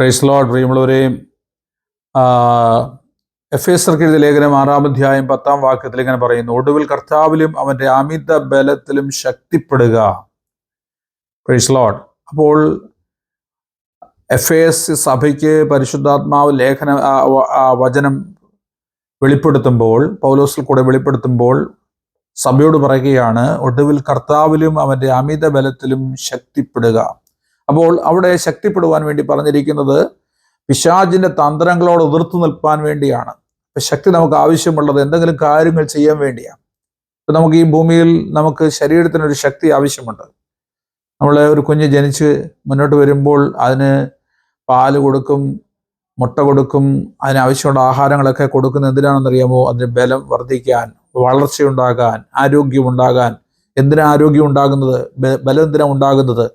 Price load പ്രിയമുള്ളവരെയും F S എഴുതിയ ലേഖനം ആറാം അധ്യായം പത്താം വാക്യത്തിൽ ഇങ്ങനെ പറയുന്നു ഒടുവിൽ കർത്താവിലും അവന്റെ അമിത ബലത്തിലും ശക്തിപ്പെടുക. പ്രൈസ് ലോഡ് അപ്പോൾ എഫ് എസ് സഭയ്ക്ക് പരിശുദ്ധാത്മാവ് ലേഖന വചനം വെളിപ്പെടുത്തുമ്പോൾ പൗലോസിൽ കൂടെ വെളിപ്പെടുത്തുമ്പോൾ സഭയോട് പറയുകയാണ് ഒടുവിൽ കർത്താവിലും അവന്റെ അമിത ബലത്തിലും ശക്തിപ്പെടുക. അപ്പോൾ അവിടെ ശക്തിപ്പെടുവാൻ വേണ്ടി പറഞ്ഞിരിക്കുന്നത് പിശാചിന്റെ തന്ത്രങ്ങളോട് എതിർത്ത് നിൽപ്പാൻ വേണ്ടിയാണ്. അപ്പൊ ശക്തി നമുക്ക് ആവശ്യമുള്ളത് എന്തെങ്കിലും കാര്യങ്ങൾ ചെയ്യാൻ വേണ്ടിയാണ്. ഇപ്പൊ നമുക്ക് ഈ ഭൂമിയിൽ നമുക്ക് ശരീരത്തിനൊരു ശക്തി ആവശ്യമുണ്ട്. നമ്മൾ ഒരു കുഞ്ഞ് ജനിച്ച് മുന്നോട്ട് വരുമ്പോൾ അതിന് പാൽ കൊടുക്കും മുട്ട കൊടുക്കും അതിനാവശ്യമുള്ള ആഹാരങ്ങളൊക്കെ കൊടുക്കുന്ന എന്തിനാണെന്നറിയാമോ? അതിന് ബലം വർദ്ധിക്കാൻ വളർച്ചയുണ്ടാകാൻ ആരോഗ്യമുണ്ടാകാൻ എന്തിനാ ആരോഗ്യം ഉണ്ടാകുന്നത്? ബലം എന്തിനാ ഉണ്ടാകുന്നത്?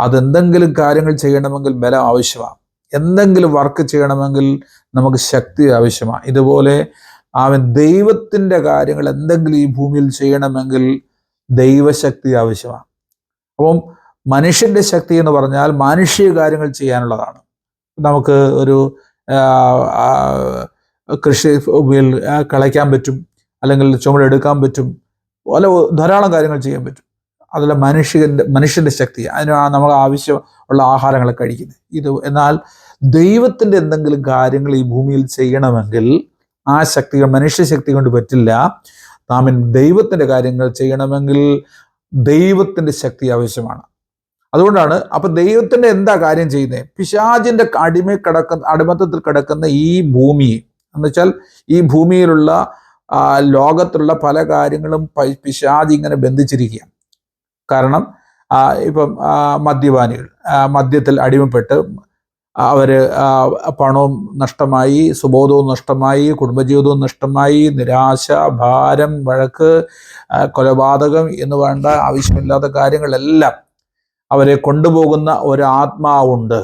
അതെന്തെങ്കിലും കാര്യങ്ങൾ ചെയ്യണമെങ്കിൽ ബലം ആവശ്യമാണ്. എന്തെങ്കിലും വർക്ക് ചെയ്യണമെങ്കിൽ നമുക്ക് ശക്തി ആവശ്യമാണ്. ഇതുപോലെ അവൻ ദൈവത്തിന്റെ കാര്യങ്ങൾ എന്തെങ്കിലും ഈ ഭൂമിയിൽ ചെയ്യണമെങ്കിൽ ദൈവശക്തി ആവശ്യമാണ്. അപ്പം മനുഷ്യന്റെ ശക്തി എന്ന് പറഞ്ഞാൽ മാനുഷിക കാര്യങ്ങൾ ചെയ്യാനുള്ളതാണ്. നമുക്ക് ഒരു കൃഷി ഭൂമിയിൽ കളയ്ക്കാൻ പറ്റും അല്ലെങ്കിൽ ചുമടെടുക്കാൻ പറ്റും പല ധാരാളം കാര്യങ്ങൾ ചെയ്യാൻ പറ്റും. അതല്ല മനുഷ്യന്റെ മനുഷ്യന്റെ ശക്തി അതിനാണ് നമ്മൾ ആവശ്യമുള്ള ആഹാരങ്ങൾ കഴിക്കുന്നത് ഇത് എന്നാൽ ദൈവത്തിന്റെ എന്തെങ്കിലും കാര്യങ്ങൾ ഈ ഭൂമിയിൽ ചെയ്യണമെങ്കിൽ ആ ശക്തികൾ മനുഷ്യശക്തി കൊണ്ട് പറ്റില്ല. നാം ദൈവത്തിന്റെ കാര്യങ്ങൾ ചെയ്യണമെങ്കിൽ ദൈവത്തിന്റെ ശക്തി ആവശ്യമാണ്. അതുകൊണ്ടാണ് അപ്പൊ ദൈവത്തിന്റെ എന്താ കാര്യം ചെയ്യുന്നത് പിശാജിന്റെ അടിമ കിടക്കുന്ന അടിമത്തത്തിൽ കിടക്കുന്ന ഈ ഭൂമി എന്ന് വെച്ചാൽ ഈ ഭൂമിയിലുള്ള ലോകത്തുള്ള പല കാര്യങ്ങളും പിശാജ് ഇങ്ങനെ ബന്ധിച്ചിരിക്കുകയാണ്. കാരണം ഇപ്പം മദ്യപാനികൾ മദ്യത്തിൽ അടിമപ്പെട്ട് അവർ പണവും നഷ്ടമായി സുബോധവും നഷ്ടമായി കുടുംബജീവിതവും നഷ്ടമായി നിരാശ ഭാരം വഴക്ക് കൊലപാതകം എന്ന് വേണ്ട ആവശ്യമില്ലാത്ത കാര്യങ്ങളെല്ലാം അവരെ കൊണ്ടുപോകുന്ന ഒരു ആത്മാവുണ്ട്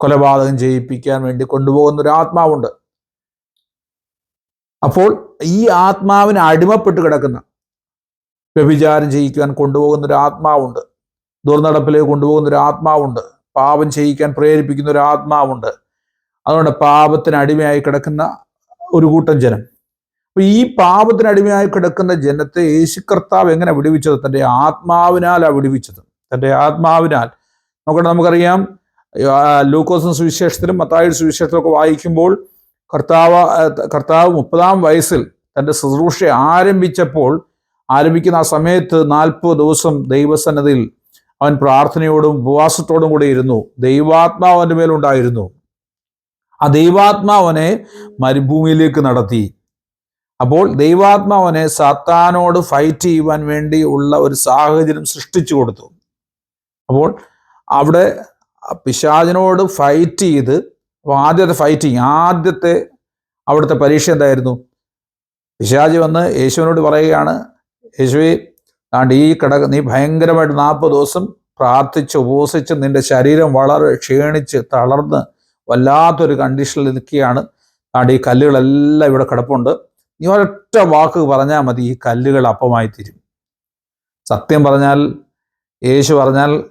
കൊലപാതകം ചെയ്യിപ്പിക്കാൻ വേണ്ടി കൊണ്ടുപോകുന്ന ഒരു ആത്മാവുണ്ട് അപ്പോൾ ഈ ആത്മാവിന് അടിമപ്പെട്ട് കിടക്കുന്ന വ്യഭിചാരം ചെയ്യിക്കാൻ കൊണ്ടുപോകുന്ന ഒരു ആത്മാവുണ്ട്. ദുർനടപ്പിലേക്ക് കൊണ്ടുപോകുന്ന ഒരു ആത്മാവുണ്ട്. പാപം ചെയ്യിക്കാൻ പ്രേരിപ്പിക്കുന്ന ഒരു ആത്മാവുണ്ട്. അതുകൊണ്ട് പാപത്തിന് അടിമയായി കിടക്കുന്ന ഒരു കൂട്ടം ജനം. അപ്പൊ ഈ പാപത്തിന് അടിമയായി കിടക്കുന്ന ജനത്തെ യേശു കർത്താവ് എങ്ങനെ വിടുവിച്ചത്? തന്റെ ആത്മാവിനാലാ വിടുവിച്ചത്. തന്റെ ആത്മാവിനാൽ. നോക്കട്ടെ നമുക്കറിയാം ലൂക്കോസും സുവിശേഷത്തിലും മത്തായുടെ സുവിശേഷത്തിലും ഒക്കെ വായിക്കുമ്പോൾ കർത്താവ് കർത്താവ് മുപ്പതാം വയസ്സിൽ തന്റെ ശുശ്രൂഷ ആരംഭിച്ചപ്പോൾ ആരംഭിക്കുന്ന ആ സമയത്ത് നാൽപ്പത് ദിവസം ദൈവസന്നതിയിൽ അവൻ പ്രാർത്ഥനയോടും ഉപവാസത്തോടും കൂടെ ഇരുന്നു. ദൈവാത്മാവ് അവന്റെ മേലുണ്ടായിരുന്നു ആ ദൈവാത്മാവനെ മരുഭൂമിയിലേക്ക് നടത്തി. അപ്പോൾ ദൈവാത്മാവനെ സാത്താനോട് ഫൈറ്റ് ചെയ്യുവാൻ വേണ്ടി ഉള്ള ഒരു സാഹചര്യം സൃഷ്ടിച്ചു കൊടുത്തു. അപ്പോൾ അവിടെ പിശാചിനോട് ഫൈറ്റ് ചെയ്ത് അപ്പോൾ ആദ്യത്തെ ഫൈറ്റിങ് ആദ്യത്തെ അവിടുത്തെ പരീക്ഷ എന്തായിരുന്നു? പിശാജി വന്ന് യേശുവിനോട് പറയുകയാണ് യേശുവെ താണ്ട് ഈ കിടക്ക നീ ഭയങ്കരമായിട്ട് നാൽപ്പത് ദിവസം പ്രാർത്ഥിച്ച് ഉപവസിച്ച് നിന്റെ ശരീരം വളരെ ക്ഷീണിച്ച് തളർന്ന് വല്ലാത്തൊരു കണ്ടീഷനിൽ നിൽക്കുകയാണ്. താണ്ട് ഈ കല്ലുകളെല്ലാം ഇവിടെ കിടപ്പുണ്ട്. നീ ഒരൊറ്റ വാക്ക് പറഞ്ഞാൽ മതി ഈ കല്ലുകൾ അപ്പമായി തീരും. സത്യം പറഞ്ഞാൽ യേശു പറഞ്ഞാൽ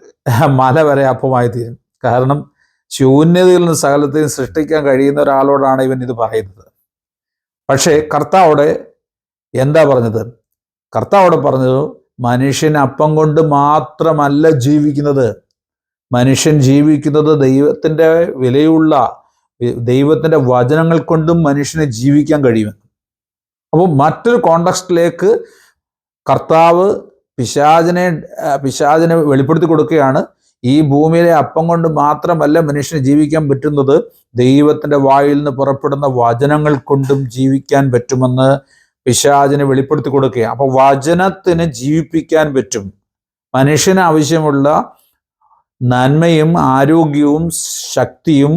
മല വരെ അപ്പമായി തീരും. കാരണം ശൂന്യതയിൽ നിന്ന് സകലത്തെയും സൃഷ്ടിക്കാൻ കഴിയുന്ന ഒരാളോടാണ് ഇവൻ ഇത് പറയുന്നത്. പക്ഷേ കർത്താവോടെ എന്താ പറഞ്ഞത്? കർത്താവോടെ പറഞ്ഞത് മനുഷ്യൻ അപ്പം കൊണ്ട് മാത്രമല്ല ജീവിക്കുന്നത്. മനുഷ്യൻ ജീവിക്കുന്നത് ദൈവത്തിന്റെ വിലയുള്ള ദൈവത്തിന്റെ വചനങ്ങൾ കൊണ്ടും മനുഷ്യന് ജീവിക്കാൻ കഴിയുമെന്ന് അപ്പോൾ മറ്റൊരു കോണ്ടക്സ്റ്റിലേക്ക് കർത്താവ് പിശാചിനെ പിശാചിനെ വെളിപ്പെടുത്തി കൊടുക്കുകയാണ്. ഈ ഭൂമിയിലെ അപ്പം കൊണ്ട് മാത്രമല്ല മനുഷ്യന് ജീവിക്കാൻ പറ്റുന്നത് ദൈവത്തിന്റെ വായിൽ നിന്ന് പുറപ്പെടുന്ന വചനങ്ങൾ കൊണ്ടും ജീവിക്കാൻ പറ്റുമെന്ന് പിശാചിന് വെളിപ്പെടുത്തി കൊടുക്കുക അപ്പൊ വചനത്തിന് ജീവിപ്പിക്കാൻ പറ്റും. മനുഷ്യന് ആവശ്യമുള്ള നന്മയും ആരോഗ്യവും ശക്തിയും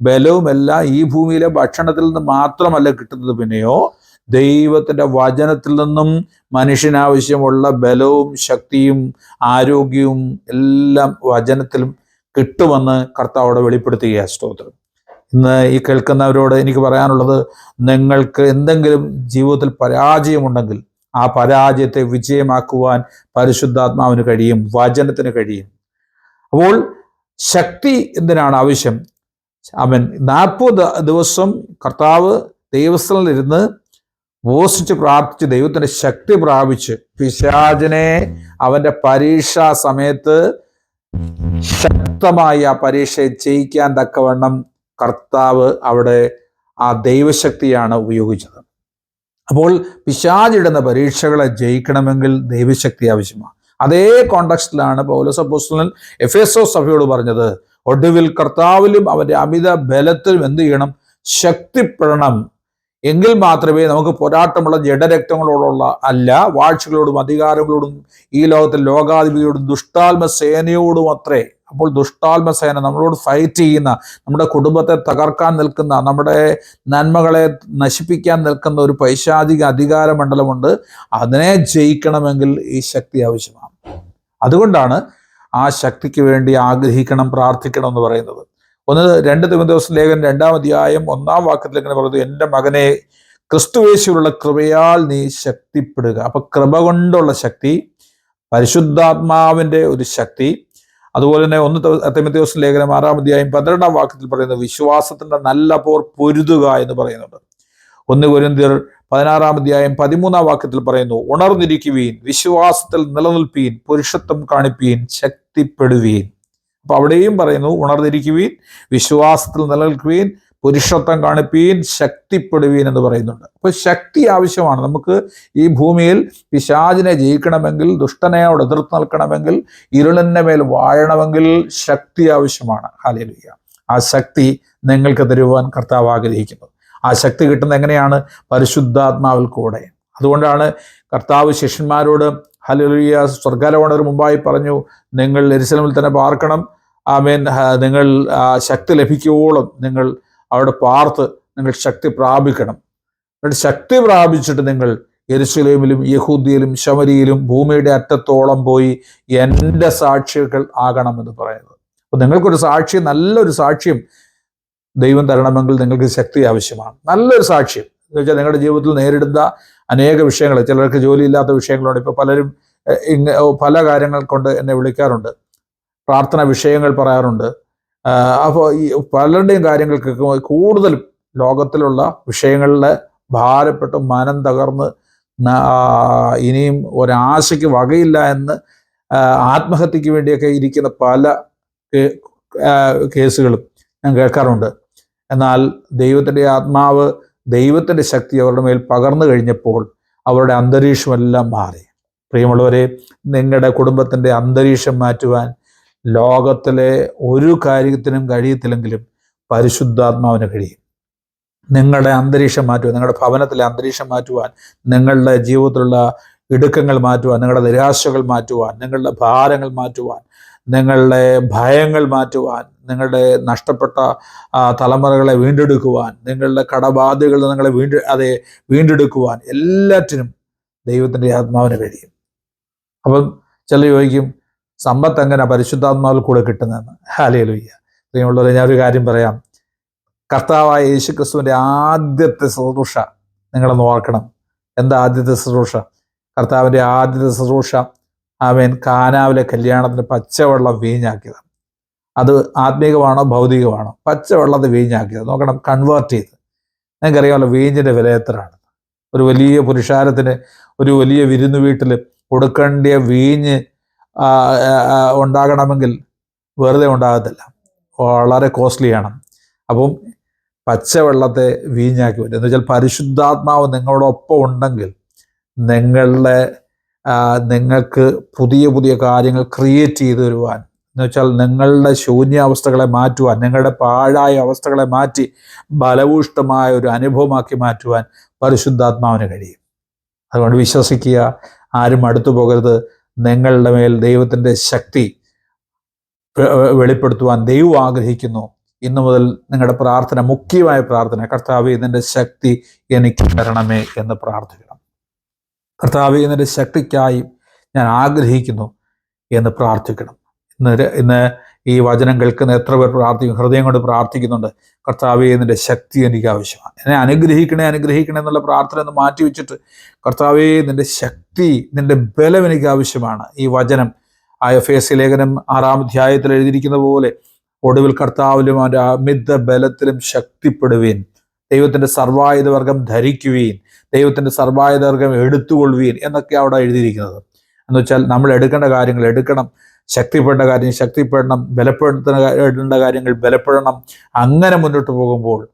ബലവുമെല്ലാം ഈ ഭൂമിയിലെ ഭക്ഷണത്തിൽ നിന്ന് മാത്രമല്ല കിട്ടുന്നത്. പിന്നെയോ ദൈവത്തിന്റെ വചനത്തിൽ നിന്നും മനുഷ്യനാവശ്യമുള്ള ബലവും ശക്തിയും ആരോഗ്യവും എല്ലാം വചനത്തിലും കിട്ടുമെന്ന് കർത്താവോടെ വെളിപ്പെടുത്തുക സ്തോത്രം. ഇന്ന് ഈ കേൾക്കുന്നവരോട് എനിക്ക് പറയാനുള്ളത് നിങ്ങൾക്ക് എന്തെങ്കിലും ജീവിതത്തിൽ പരാജയമുണ്ടെങ്കിൽ ആ പരാജയത്തെ വിജയമാക്കുവാൻ പരിശുദ്ധാത്മാവിന് കഴിയും വചനത്തിന് കഴിയും. അപ്പോൾ ശക്തി എന്തിനാണ് ആവശ്യം? അവൻ നാൽപ്പത് ദിവസം കർത്താവ് ദൈവസ്ഥലിരുന്ന് ഉപസിച്ച് പ്രാർത്ഥിച്ച് ദൈവത്തിന്റെ ശക്തി പ്രാപിച്ച് പിശാചിനെ അവന്റെ പരീക്ഷാ സമയത്ത് ശക്തമായി ആ പരീക്ഷയെ ജയിക്കാൻ തക്കവണ്ണം കർത്താവ് അവിടെ ആ ദൈവശക്തിയാണ് ഉപയോഗിച്ചത്. അപ്പോൾ പിശാചിടുന്ന പരീക്ഷകളെ ജയിക്കണമെങ്കിൽ ദൈവശക്തി ആവശ്യമാണ്. അതേ കോണ്ടക്സ്റ്റിലാണ് പൗലോസ് അപ്പോസ്തലൻ ഒ സഭയോട് പറഞ്ഞത് ഒടുവിൽ കർത്താവിലും അവന്റെ അമിത ബലത്തിലും എന്ത് ചെയ്യണം? ശക്തിപ്പെടണം. എങ്കിൽ മാത്രമേ നമുക്ക് പോരാട്ടമുള്ള ജഡരക്തങ്ങളോടുള്ള അല്ല വാഴ്ചകളോടും അധികാരങ്ങളോടും ഈ ലോകത്തെ ലോകാധിപതിയോടും ദുഷ്ടാത്മ സേനയോടും അത്രേ. അപ്പോൾ ദുഷ്ടാത്മ സേന നമ്മളോട് ഫൈറ്റ് ചെയ്യുന്ന നമ്മുടെ കുടുംബത്തെ തകർക്കാൻ നിൽക്കുന്ന നമ്മുടെ നന്മകളെ നശിപ്പിക്കാൻ നിൽക്കുന്ന ഒരു പൈശാചിക അധികാര മണ്ഡലമുണ്ട്. അതിനെ ജയിക്കണമെങ്കിൽ ഈ ശക്തി ആവശ്യമാണ്. അതുകൊണ്ടാണ് ആ ശക്തിക്ക് വേണ്ടി ആഗ്രഹിക്കണം പ്രാർത്ഥിക്കണം എന്ന് പറയുന്നത്. ഒന്ന് രണ്ട് ദിവസം ലേഖൻ രണ്ടാം അധ്യായം ഒന്നാം വാക്യത്തിൽ ഇങ്ങനെ പറയുന്നത് എന്റെ മകനെ ക്രിസ്തുവേശുവിലുള്ള കൃപയാൽ നീ ശക്തിപ്പെടുക. അപ്പൊ കൃപ കൊണ്ടുള്ള ശക്തി പരിശുദ്ധാത്മാവിന്റെ ഒരു ശക്തി. അതുപോലെ തന്നെ ഒന്ന് ദിവസം ലേഖനം ആറാം അധ്യായം പന്ത്രണ്ടാം വാക്യത്തിൽ പറയുന്നത് വിശ്വാസത്തിന്റെ നല്ല പോർ പൊരുതുക എന്ന് പറയുന്നുണ്ട്. ഒന്ന് കുരിന്തിയർ പതിനാറാം അധ്യായം പതിമൂന്നാം വാക്യത്തിൽ പറയുന്നു ഉണർന്നിരിക്കുവീൻ വിശ്വാസത്തിൽ നിലനിൽപ്പീൻ പുരുഷത്വം കാണിപ്പീൻ ശക്തിപ്പെടുവീൻ. അപ്പൊ അവിടെയും പറയുന്നു ഉണർന്നിരിക്കുവീൻ വിശ്വാസത്തിൽ നിലനിൽക്കുവീൻ പുരുഷത്വം കാണിപ്പീൻ ശക്തിപ്പെടുവീൻ എന്ന് പറയുന്നുണ്ട്. അപ്പോൾ ശക്തി ആവശ്യമാണ്. നമുക്ക് ഈ ഭൂമിയിൽ പിശാചിനെ ജയിക്കണമെങ്കിൽ ദുഷ്ടനയോട് എതിർത്ത് നിൽക്കണമെങ്കിൽ ഇരുളിന്റെ മേൽ വാഴണമെങ്കിൽ ശക്തി ആവശ്യമാണ്. ഹാലേലുയ്യ ആ ശക്തി നിങ്ങൾക്ക് തരുവാൻ കർത്താവ് ആഗ്രഹിക്കുന്നു. ആ ശക്തി കിട്ടുന്നത് എങ്ങനെയാണ്? പരിശുദ്ധാത്മാവിൽ കൂടെ. അതുകൊണ്ടാണ് കർത്താവ് ശിഷ്യന്മാരോട് ഹലുലിയ സ്വർഗാരോഹണത്തിന് മുമ്പായി പറഞ്ഞു നിങ്ങൾ എരിശലമിൽ തന്നെ പാർക്കണം. ആമേൻ. നിങ്ങൾ ശക്തി ലഭിക്കുവോളം നിങ്ങൾ അവിടെ പാർത്ത് നിങ്ങൾ ശക്തി പ്രാപിക്കണം. എന്നിട്ട് ശക്തി പ്രാപിച്ചിട്ട് നിങ്ങൾ എരുസലേമിലും യഹൂദിയിലും ശമരിയിലും ഭൂമിയുടെ അറ്റത്തോളം പോയി എന്റെ സാക്ഷികൾ ആകണമെന്ന് പറയുന്നത്. അപ്പൊ നിങ്ങൾക്കൊരു സാക്ഷ്യം നല്ലൊരു സാക്ഷ്യം ദൈവം തരണമെങ്കിൽ നിങ്ങൾക്ക് ശക്തി ആവശ്യമാണ്. നല്ലൊരു സാക്ഷ്യം. എന്ന് വെച്ചാൽ നിങ്ങളുടെ ജീവിതത്തിൽ നേരിടുന്ന അനേക വിഷയങ്ങൾ ചിലർക്ക് ജോലിയില്ലാത്ത വിഷയങ്ങളുണ്ട്. ഇപ്പൊ പലരും പല കാര്യങ്ങൾ കൊണ്ട് എന്നെ വിളിക്കാറുണ്ട്. പ്രാർത്ഥന വിഷയങ്ങൾ പറയാറുണ്ട്. അപ്പോൾ ഈ പലരുടെയും കാര്യങ്ങൾക്ക് കൂടുതലും ലോകത്തിലുള്ള വിഷയങ്ങളിലെ ഭാരപ്പെട്ട് മനം തകർന്ന് ഇനിയും ഒരാശയ്ക്ക് വകയില്ല എന്ന് ആത്മഹത്യക്ക് വേണ്ടിയൊക്കെ ഇരിക്കുന്ന പല കേസുകളും ഞാൻ കേൾക്കാറുണ്ട്. എന്നാൽ ദൈവത്തിന്റെ ആത്മാവ് ദൈവത്തിന്റെ ശക്തി അവരുടെ മേൽ പകർന്നു കഴിഞ്ഞപ്പോൾ അവരുടെ അന്തരീക്ഷമെല്ലാം മാറി. പ്രിയമുള്ളവരെ നിങ്ങളുടെ കുടുംബത്തിന്റെ അന്തരീക്ഷം മാറ്റുവാൻ ലോകത്തിലെ ഒരു കാര്യത്തിനും കഴിയത്തില്ലെങ്കിലും പരിശുദ്ധാത്മാവിന് കഴിയും. നിങ്ങളുടെ അന്തരീക്ഷം മാറ്റുവാൻ നിങ്ങളുടെ ഭവനത്തിലെ അന്തരീക്ഷം മാറ്റുവാൻ നിങ്ങളുടെ ജീവിതത്തിലുള്ള ഇടുക്കങ്ങൾ മാറ്റുവാൻ നിങ്ങളുടെ നിരാശകൾ മാറ്റുവാൻ നിങ്ങളുടെ ഭാരങ്ങൾ മാറ്റുവാൻ നിങ്ങളുടെ ഭയങ്ങൾ മാറ്റുവാൻ നിങ്ങളുടെ നഷ്ടപ്പെട്ട തലമുറകളെ വീണ്ടെടുക്കുവാൻ നിങ്ങളുടെ കടബാധ്യകൾ നിങ്ങളെ വീണ്ട അതെ വീണ്ടെടുക്കുവാൻ എല്ലാറ്റിനും ദൈവത്തിന്റെ ആത്മാവിന് കഴിയും. അപ്പം ചില ചോദിക്കും സമ്പത്ത് എങ്ങനെ പരിശുദ്ധാത്മാവിൽ കൂടെ കിട്ടുന്നതെന്ന്? ഹാലയിലുയ്യ പ്രിയമുള്ളവരെ ഞാനൊരു കാര്യം പറയാം. കർത്താവായ യേശു ക്രിസ്തുവിന്റെ ആദ്യത്തെ ശുശ്രൂഷ നിങ്ങളൊന്ന് ഓർക്കണം. എന്താ ആദ്യത്തെ ശുശ്രൂഷ? കർത്താവിന്റെ ആദ്യത്തെ ശുശ്രൂഷ അവൻ കാനാവിലെ കല്യാണത്തിന് പച്ചവെള്ളം വീഞ്ഞാക്കിയത് അത് ആത്മീകമാണോ ഭൗതികമാണോ? പച്ചവെള്ളത്തെ വീഞ്ഞാക്കിയത് നോക്കണം കൺവേർട്ട് ചെയ്ത്. നിങ്ങൾക്കറിയാമല്ലോ വീഞ്ഞിന്റെ വില എത്രയാണ്. ഒരു വലിയ പുരുഷാരത്തിന് ഒരു വലിയ വിരുന്ന് വീട്ടിൽ കൊടുക്കേണ്ടിയ വീഞ്ഞ് ഉണ്ടാകണമെങ്കിൽ വെറുതെ ഉണ്ടാകത്തില്ല. വളരെ കോസ്റ്റ്ലിയാണ് അപ്പം പച്ചവെള്ളത്തെ വീഞ്ഞാക്കി വരും എന്ന് വെച്ചാൽ പരിശുദ്ധാത്മാവ് നിങ്ങളോടൊപ്പം ഉണ്ടെങ്കിൽ നിങ്ങളുടെ നിങ്ങൾക്ക് പുതിയ പുതിയ കാര്യങ്ങൾ ക്രിയേറ്റ് ചെയ്തു തരുവാൻ. എന്ന് വെച്ചാൽ നിങ്ങളുടെ ശൂന്യാവസ്ഥകളെ മാറ്റുവാൻ നിങ്ങളുടെ പാഴായ അവസ്ഥകളെ മാറ്റി ബലഭൂഷ്ടമായ ഒരു അനുഭവമാക്കി മാറ്റുവാൻ പരിശുദ്ധാത്മാവിന് കഴിയും. അതുകൊണ്ട് വിശ്വസിക്കുക ആരും അടുത്തു പോകരുത്. നിങ്ങളുടെ മേൽ ദൈവത്തിന്റെ ശക്തി വെളിപ്പെടുത്തുവാൻ ദൈവം ആഗ്രഹിക്കുന്നു. ഇന്നു മുതൽ നിങ്ങളുടെ പ്രാർത്ഥന മുഖ്യമായ പ്രാർത്ഥന കർത്താവ് ഇതിന്റെ ശക്തി എനിക്ക് തരണമേ എന്ന് പ്രാർത്ഥിക്കണം കർത്താവ് ഇതിന്റെ ശക്തിക്കായി ഞാൻ ആഗ്രഹിക്കുന്നു എന്ന് പ്രാർത്ഥിക്കണം. ഇന്ന് ഇന്ന് ഈ വചനം കേൾക്കുന്ന എത്ര പേർ പ്രാർത്ഥിക്കും ഹൃദയം കൊണ്ട് പ്രാർത്ഥിക്കുന്നുണ്ട്. കർത്താവ് എന്നിന്റെ ശക്തി എനിക്ക് ആവശ്യമാണ്. എന്നെ അനുഗ്രഹിക്കണേ അനുഗ്രഹിക്കണേ എന്നുള്ള പ്രാർത്ഥന ഒന്ന് മാറ്റി വെച്ചിട്ട് കർത്താവേ നിന്റെ ശക്തി നിന്റെ ബലം എനിക്ക് ആവശ്യമാണ്. ഈ വചനം ആ എഫ് എസ് ലേഖനം ആറാം അധ്യായത്തിൽ എഴുതിയിരിക്കുന്ന പോലെ ഒടുവിൽ കർത്താവിലും അവന്റെ അമിത ബലത്തിലും ശക്തിപ്പെടുവീൻ ദൈവത്തിന്റെ സർവായുധവർഗം ധരിക്കുകയും ദൈവത്തിന്റെ സർവായുധർഗം എടുത്തുകൊള്ളുവീൻ എന്നൊക്കെ അവിടെ എഴുതിയിരിക്കുന്നത്. എന്ന് വെച്ചാൽ നമ്മൾ എടുക്കേണ്ട കാര്യങ്ങൾ എടുക്കണം ശക്തിപ്പെടേണ്ട കാര്യം ശക്തിപ്പെടണം ബലപ്പെടുത്തേണ്ട കാര്യങ്ങൾ ബലപ്പെടണം അങ്ങനെ മുന്നോട്ട് പോകുമ്പോൾ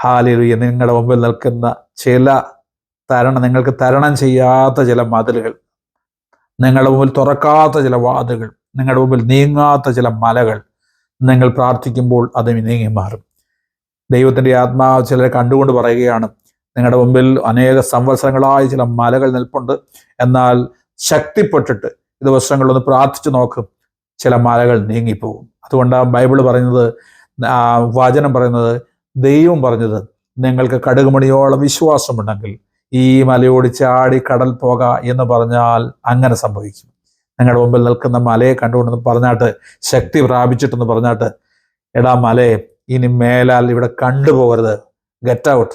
ഹാലിയ നിങ്ങളുടെ മുമ്പിൽ നിൽക്കുന്ന ചില തരണം നിങ്ങൾക്ക് തരണം ചെയ്യാത്ത ചില മതിലുകൾ നിങ്ങളുടെ മുമ്പിൽ തുറക്കാത്ത ചില വാതുകൾ നിങ്ങളുടെ മുമ്പിൽ നീങ്ങാത്ത ചില മലകൾ നിങ്ങൾ പ്രാർത്ഥിക്കുമ്പോൾ അത് നീങ്ങി മാറും. ദൈവത്തിന്റെ ആത്മാവ് ചിലരെ കണ്ടുകൊണ്ട് പറയുകയാണ് നിങ്ങളുടെ മുമ്പിൽ അനേക സംവത്സരങ്ങളായ ചില മലകൾ നിൽപ്പുണ്ട്. എന്നാൽ ശക്തിപ്പെട്ടിട്ട് ഈ ദിവസങ്ങളിലൊന്ന് പ്രാർത്ഥിച്ചു നോക്കും ചില മലകൾ നീങ്ങിപ്പോകും. അതുകൊണ്ടാണ് ബൈബിൾ പറയുന്നത് വചനം പറയുന്നത് ദൈവം പറഞ്ഞത് നിങ്ങൾക്ക് കടുകുമണിയോളം വിശ്വാസമുണ്ടെങ്കിൽ ഈ മലയോട് ചാടി കടൽ പോക എന്ന് പറഞ്ഞാൽ അങ്ങനെ സംഭവിക്കും. നിങ്ങളുടെ മുമ്പിൽ നിൽക്കുന്ന മലയെ കണ്ടുകൊണ്ടെന്ന് പറഞ്ഞാട്ട് ശക്തി പ്രാപിച്ചിട്ടെന്ന് പറഞ്ഞാട്ട് എടാ മലയെ ഇനി മേലാൽ ഇവിടെ കണ്ടുപോകരുത്. ഗെറ്റ് ഔട്ട്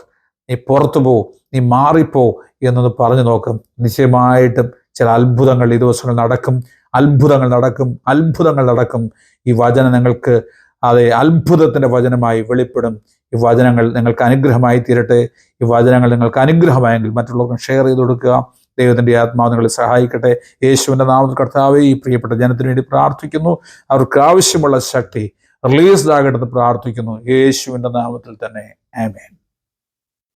നീ പുറത്തു പോ നീ മാറിപ്പോ എന്നൊന്ന് പറഞ്ഞു നോക്കും. നിശ്ചയമായിട്ടും ചില അത്ഭുതങ്ങൾ ഈ ദിവസങ്ങൾ നടക്കും. അത്ഭുതങ്ങൾ നടക്കും. അത്ഭുതങ്ങൾ നടക്കും. ഈ വചനം നിങ്ങൾക്ക് അതെ അത്ഭുതത്തിന്റെ വചനമായി വെളിപ്പെടും. ഈ വചനങ്ങൾ നിങ്ങൾക്ക് അനുഗ്രഹമായി തീരട്ടെ. ഈ വചനങ്ങൾ നിങ്ങൾക്ക് അനുഗ്രഹമായെങ്കിൽ മറ്റുള്ളവർക്കും ഷെയർ ചെയ്ത് കൊടുക്കുക. ദൈവത്തിന്റെ ആത്മാവ് നിങ്ങളെ സഹായിക്കട്ടെ. യേശുവിന്റെ നാമത്തിൽ കർത്താവെ ഈ പ്രിയപ്പെട്ട ജനത്തിന് വേണ്ടി പ്രാർത്ഥിക്കുന്നു. അവർക്ക് ആവശ്യമുള്ള ശക്തി റിലീസ്ഡ് ആകട്ടെ പ്രാർത്ഥിക്കുന്നു. യേശുവിന്റെ നാമത്തിൽ തന്നെ. ആമേൻ.